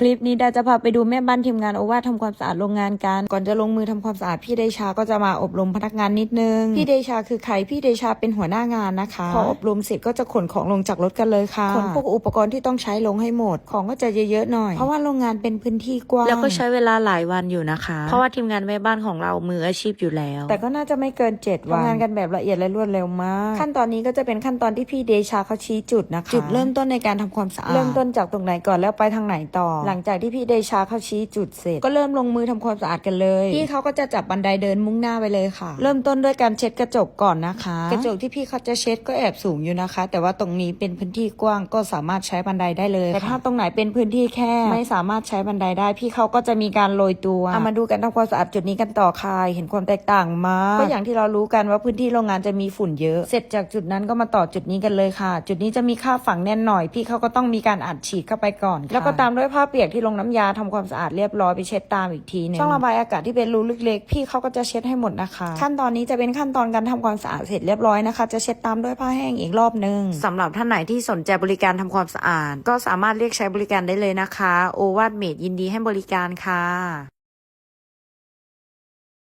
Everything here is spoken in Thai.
คลิปนี้ดาจะพาไปดูแม่บ้านทีมงานโอวาททำความสะอาดโรงงานกัน ก่อนจะลงมือทำความสะอาดพี่เดชาก็จะมาอบรมพนักงานนิดนึง พี่เดชาคือใครพี่เดชาเป็นหัวหน้างานนะคะ พออบรมเสร็จก็จะขนของลงจากรถกันเลยค่ะ ขนพวกอุปกรณ์ที่ต้องใช้ลงให้หมด ของก็จะเยอะๆหน่อย เพราะว่าโรงงานเป็นพื้นที่กว้าง แล้วก็ใช้เวลาหลายวันอยู่นะคะ เพราะว่าทีมงานแม่บ้านของเรามืออาชีพอยู่แล้ว แต่ก็น่าจะไม่เกิน7วันทำงานกันแบบละเอียดและรวดเร็วมาก ขั้นตอนนี้ก็จะเป็นขั้นตอนที่พี่เดชาเขาชี้จุดนะคะ จุดเริ่มต้นในการทำความสะอาด เริ่มต้นจากตรงไหนก่อนแล้วไปทางไหนต่อหลังจากที่พี่เดชาเขาชี้จุดเสร็จ ก็เริ่มลงมือทำความสะอาดกันเลยพี่เขาก็จะจับบันไดเดินมุ่งหน้าไปเลยค่ะ เริ่มต้นด้วยการเช็ดกระจกก่อนนะคะ กระจกที่พี่เขาจะเช็ดก็แอบสูงอยู่นะคะ แต่ว่าตรงนี้เป็นพื้นที่กว้างก็สามารถใช้บันไดได้เลย แต่ถ้าตรงไหนเป็นพื้นที่แคบไม่สามารถใช้บันไดได้ พี่เขาก็จะมีการโรยตัวเอามาดูกันทำความสะอาดจุดนี้กันต่อค่ะเห็นความแตกต่างมากก็อย่างที่เรารู้กันว่าพื้นที่โรงงานจะมีฝุ่นเยอะ เสร็จจากจุดนั้นก็มาต่อจุดนี้กันเลยค่ะ จุดนี้จะมีค่าฝังแน่นหน่อย พี่เขาก็ต้องมีการอัดฉีดเข้าไปก่อนค่ะแล้วก็ตามด้วยผ้าเปียกที่ลงน้ำยาทำความสะอาดเรียบร้อยไปเช็ดตามอีกทีหนึงช่องระบายอากาศที่เป็นรูเล็กๆพี่เขาก็จะเช็ดให้หมดนะคะ ขั้นตอนนี้จะเป็นขั้นตอนการทำความสะอาดเสร็จเรียบร้อยนะคะ จะเช็ดตามด้วยผ้าแห้งอีกรอบนึงสำหรับท่านไหนที่สนใจบริการทำความสะอาด ก็สามารถเรียกใช้บริการได้เลยนะคะ โอวาทเมดยินดีให้บริการค่ะ